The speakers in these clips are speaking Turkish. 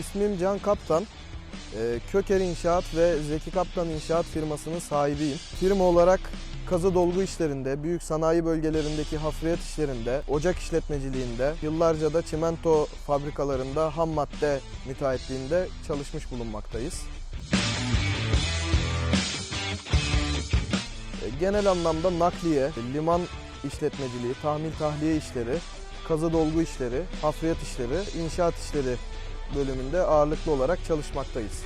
İsmim Can Kaptan. Ee, Köker İnşaat ve Zeki Kaptan İnşaat firmasının sahibiyim. Firma olarak kazı dolgu işlerinde, büyük sanayi bölgelerindeki hafriyat işlerinde, ocak işletmeciliğinde, yıllarca da çimento fabrikalarında ham madde müteahhitliğinde çalışmış bulunmaktayız. E, Genel anlamda nakliye, liman işletmeciliği, tahmil tahliye işleri, kazı dolgu işleri, hafriyat işleri, inşaat işleri bölümünde ağırlıklı olarak çalışmaktayız.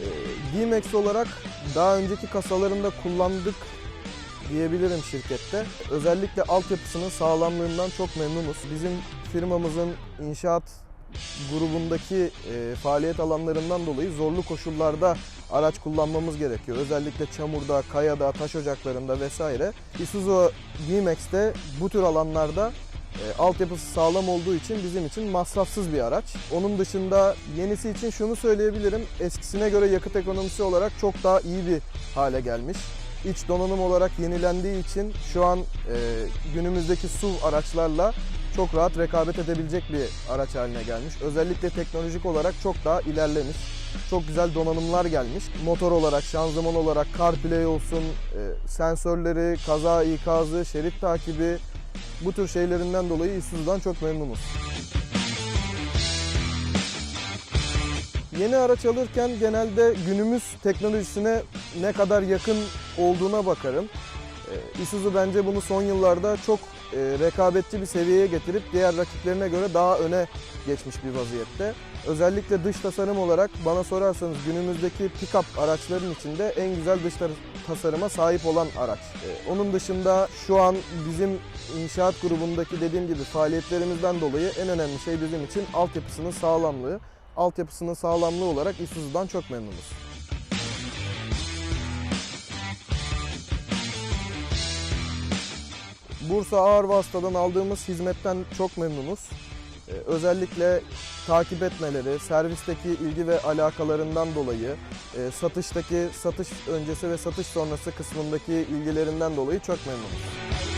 E, D-Max olarak daha önceki kasalarında kullandık diyebilirim şirkette. Özellikle altyapısının sağlamlığından çok memnunuz. Bizim firmamızın inşaat grubundaki e, faaliyet alanlarından dolayı zorlu koşullarda araç kullanmamız gerekiyor. Özellikle çamurda, kayada, taş ocaklarında vesaire. Isuzu D-Max'te bu tür alanlarda e, altyapısı sağlam olduğu için bizim için masrafsız bir araç. Onun dışında yenisi için şunu söyleyebilirim. Eskisine göre yakıt ekonomisi olarak çok daha iyi bir hale gelmiş. İç donanım olarak yenilendiği için şu an e, günümüzdeki SUV araçlarla çok rahat rekabet edebilecek bir araç haline gelmiş. Özellikle teknolojik olarak çok daha ilerlemiş. Çok güzel donanımlar gelmiş. Motor olarak, şanzıman olarak, CarPlay olsun, e, sensörleri, kaza ikazı, şerit takibi bu tür şeylerinden dolayı Isuzu'dan çok memnunuz. Yeni araç alırken genelde günümüz teknolojisine ne kadar yakın olduğuna bakarım. Ee, Isuzu bence bunu son yıllarda çok rekabetçi bir seviyeye getirip diğer rakiplerine göre daha öne geçmiş bir vaziyette. Özellikle dış tasarım olarak bana sorarsanız günümüzdeki pick-up araçların içinde en güzel dış tasarıma sahip olan araç. Ee, Onun dışında şu an bizim inşaat grubundaki dediğim gibi faaliyetlerimizden dolayı en önemli şey bizim için altyapısının sağlamlığı. Altyapısının sağlamlığı olarak Isuzu'dan çok memnunuz. Bursa Ağır Vasıta'dan aldığımız hizmetten çok memnunuz. Ee, Özellikle takip etmeleri, servisteki ilgi ve alakalarından dolayı, e, satıştaki satış öncesi ve satış sonrası kısmındaki ilgilerinden dolayı çok memnunuz.